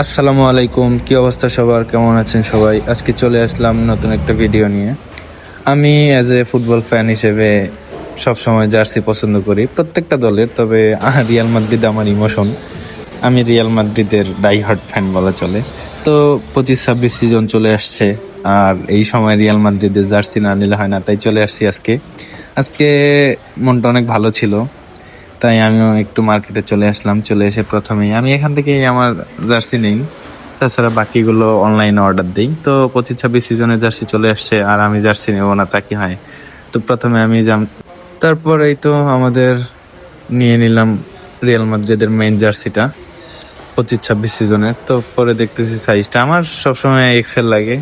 আসসালামু আলাইকুম, কি অবস্থা সবার? কেমন আছেন সবাই? আজকে চলে আসলাম নতুন একটা ভিডিও নিয়ে। আমি অ্যাজ এ ফুটবল ফ্যান হিসেবে সবসময় জার্সি পছন্দ করি, প্রত্যেকটা দলের, তবে রিয়াল মাদ্রিদ আমার ইমোশন আমি রিয়াল মাদ্রিদের ডাই হার্ট ফ্যান বলা চলে। তো পঁচিশ ছাব্বিশ সিজন চলে আসছে, আর এই সময় রিয়াল মাদ্রিদের জার্সি না নিলে হয় না, তাই চলে আসছি আজকে। আজকে মনটা অনেক ভালো ছিল। তাই আমিও একটু মার্কেটে চলে আসলাম, চলে এসে প্রথমেই আমি এখান থেকেই আমার জার্সি নেই। তাছাড়া বাকিগুলো অনলাইনে অর্ডার দিই। তো পঁচিশ ছাব্বিশ সিজনে জার্সি চলে আসছে আর আমি জার্সি নেব না, তা কি হয়? তো প্রথমে আমি যাম। তারপর এই তো আমাদের নিয়ে নিলাম রিয়াল মাদ্রিদের মেইন জার্সিটা পঁচিশ ছাব্বিশ সিজনের তো পরে দেখতেছি সাইজটা আমার সবসময় এক্সেল লাগে।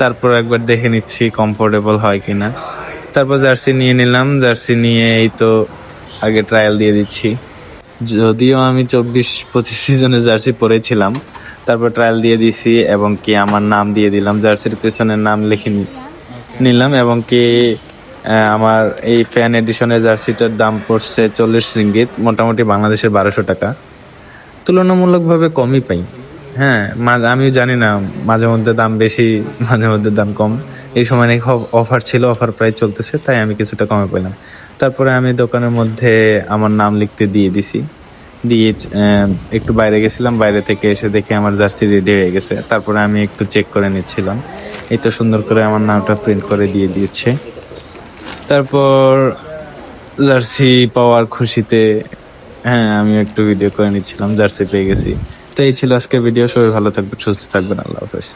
তারপর একবার দেখে নিচ্ছি কমফোর্টেবল হয় কিনা। তারপর জার্সি নিয়ে নিলাম। জার্সি নিয়ে এই তো আগে ট্রায়াল দিয়ে দিচ্ছি। যদিও আমি চব্বিশ পঁচিশ সিজনে জার্সি পরেছিলাম তারপর ট্রায়াল দিয়ে দিছি এবং কি আমার নাম দিয়ে দিলাম। জার্সির পেছনের নাম লিখে নিলাম এবং কি আমার এই ফ্যান এডিশনের জার্সিটার দাম পড়ছে চল্লিশ রিঙ্গিত মোটামুটি বাংলাদেশের বারোশো টাকা। তুলনামূলকভাবে কমই পাই। হ্যাঁ আমি জানি না মাঝে মধ্যে দাম বেশি মাঝে মধ্যে দাম কম। এই সময় নাকি অফার ছিল অফার প্রায় চলতেছে তাই আমি কিছুটা কমে পেলাম তারপরে আমি দোকানের মধ্যে আমার নাম লিখতে দিয়ে দিছি। দিয়ে একটু বাইরে গেছিলাম, বাইরে থেকে এসে দেখে আমার জার্সি রেডি হয়ে গেছে। তারপরে আমি একটু চেক করে নিচ্ছিলাম। এই তো সুন্দর করে আমার নামটা প্রিন্ট করে দিয়ে দিয়েছে তারপর জার্সি পাওয়ার খুশিতে হ্যাঁ আমি একটু ভিডিও করে নিচ্ছিলাম, জার্সি পেয়ে গেছি। তো এই ছিল আজকের ভিডিও সবাই ভালো থাকবেন, সুস্থ থাকবেন। আল্লাহ হাফেজ।